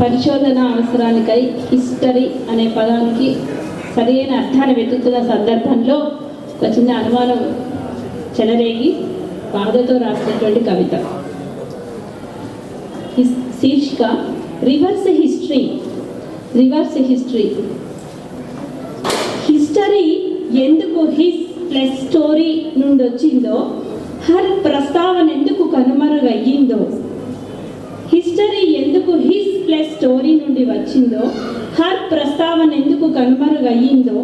పరిశోధన అవసరానికై హిస్టరీ అనే పదానికి సరైన అర్థాన్ని వెతుకుతున్న సందర్భంలో ఒక చిన్న అనుమానం చెలరేగి బాధతో రాసినటువంటి కవిత. శీర్షిక reverse history reverse history. History ఎందుకు హిస్ ప్లస్ స్టోరీ నుండి వచ్చిందో హర్ ప్రస్తావన ఎందుకు కనుమరుగయ్యిందో. హిస్టరీ ప్లస్ స్టోరీ నుండి వచ్చిందో హర్ ప్రస్తావన ఎందుకు కనుమరుగయ్యిందో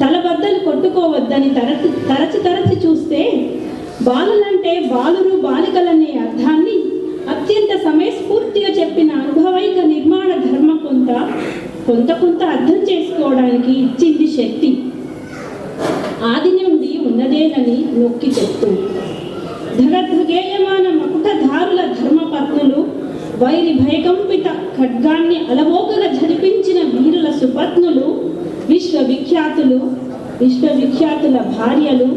తలబద్దలు కొట్టుకోవద్దని తరచు తరచి తరచి చూస్తే బాలులంటే బాలురు బాలికలనే అర్థాన్ని అత్యంత సమయస్ఫూర్తిగా చెప్పిన అనుభవైక నిర్మాణ ధర్మ కొంత కొంత కొంత అర్థం చేసుకోవడానికి ఇచ్చింది శక్తి. ఆది నుండి ఉన్నదేనని నొక్కి చెప్తూ ధగధగేయమాన మకుటధారుల ధర్మపత్నులు వైరి భయకంపిత ఖడ్గాన్ని అలవోకగా జరిపించిన వీరుల సుపత్నులు విశ్వవిఖ్యాతులు విశ్వవిఖ్యాతుల భార్యలు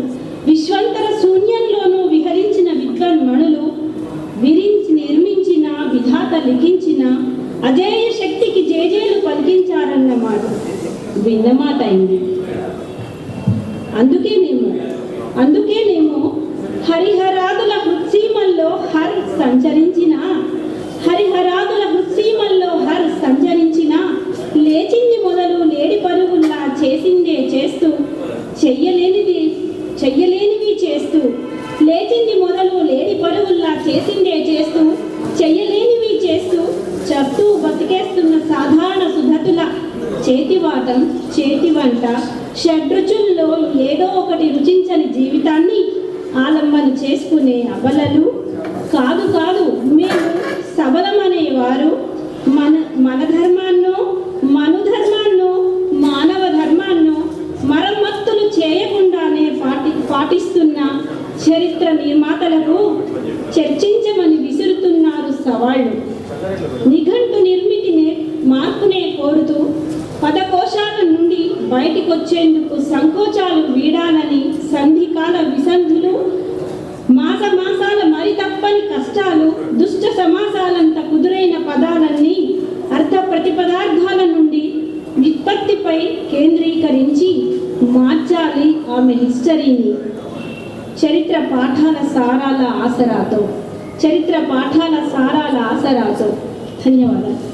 విశ్వంతర శూన్యంలోనూ విహరించిన విద్వన్మణులు విరించి నిర్మించిన విధాత లిఖించిన అజేయ శక్తికి జేజేలు పలికించారన్నమాట విన్నమాట అయింది. అందుకేనేమో అందుకేనేమో హరిహరాదుల హృత్సీమల్లో హర్ సంచరించిన హరిహరాదుల హృత్సీమల్లో హర్ సంచరించిన లేచింది మొదలు లేడి పరుగుల్లా చేసిందే చేస్తూ చెయ్యలేనిది చెయ్యలేనివి చేస్తూ లేచింది మొదలు లేడి పరుగుల్లా చేసిందే చేస్తూ చెయ్యలేనివి చేస్తూ చస్తూ బతికేస్తున్న సాధారణ సుధతుల చేతివాటం చేతి వంట షడ్రుచుల్లో ఏదో ఒకటి రుచించని జీవితాన్ని ఆలంబన చేసుకునే అబలలు కాదు కాదు చరిత్ర నిర్మాతలకు చర్చించమని విసురుతున్నారు సవాళ్ళు. నిఘంటు నిర్మితిని మార్పునే కోరుతూ పదకోశాల నుండి బయటికొచ్చేందుకు సంకోచాలు వీడాలని సంధికాల విసంధులు మాస మాసాల మరి తప్పని కష్టాలు దుష్ట సమాసాలంత కుదురైన పదాలన్నీ అర్థ ప్రతిపదార్థాల నుండి విత్పత్తిపై కేంద్రీకరించి మార్చాలి ఆమె హిస్టరీని. చరిత్ర పాఠాల సారాల ఆసరాతో చరిత్ర పాఠాల సారాల ఆసరాతో. ధన్యవాదాలు.